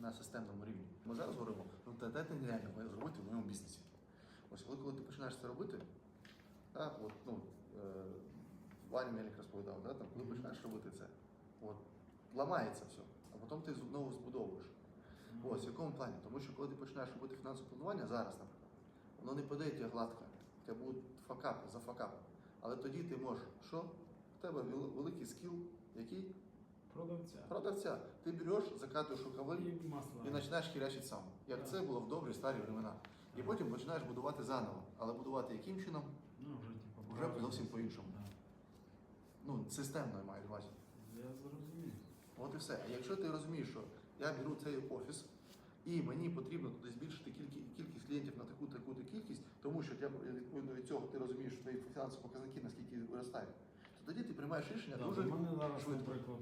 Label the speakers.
Speaker 1: на системному рівні. Ми зараз говоримо, ну та це нереально зробити в моєму бізнесі. Ось коли, коли ти починаєш це робити, так, от, ну, е, Ваня Мельник розповідав, да, там, коли починаєш робити це, от, ламається все, а потім ти знову збудовуєш. Ось, в якому плані? Тому що коли ти починаєш робити фінансове планування зараз, наприклад, воно не піде тебе гладко, в тебе будуть факапи за факапом. Але тоді ти можеш, що? В тебе великий скіл, який?
Speaker 2: Продавця.
Speaker 1: Продавця. Ти береш, закатуєш рукави
Speaker 2: І масло.
Speaker 1: і починаєш хірячити сам. Як
Speaker 2: Так.
Speaker 1: це було в добрі старі времена. І потім починаєш будувати заново. Але будувати яким чином?
Speaker 2: Ну, вже типу.
Speaker 1: Вже зовсім по-іншому. Ну, системно маю на увазі.
Speaker 2: Я зрозумів.
Speaker 1: От і все. А якщо ти розумієш, що я беру цей офіс, і мені потрібно туди збільшити кількість, клієнтів на таку таку кількість, тому що я відповідно від цього ти розумієш що твої фінансові показники наскільки виростають, то тоді ти приймаєш рішення
Speaker 2: Да,
Speaker 1: дуже
Speaker 2: мене зараз,
Speaker 1: швидко.
Speaker 2: наприклад,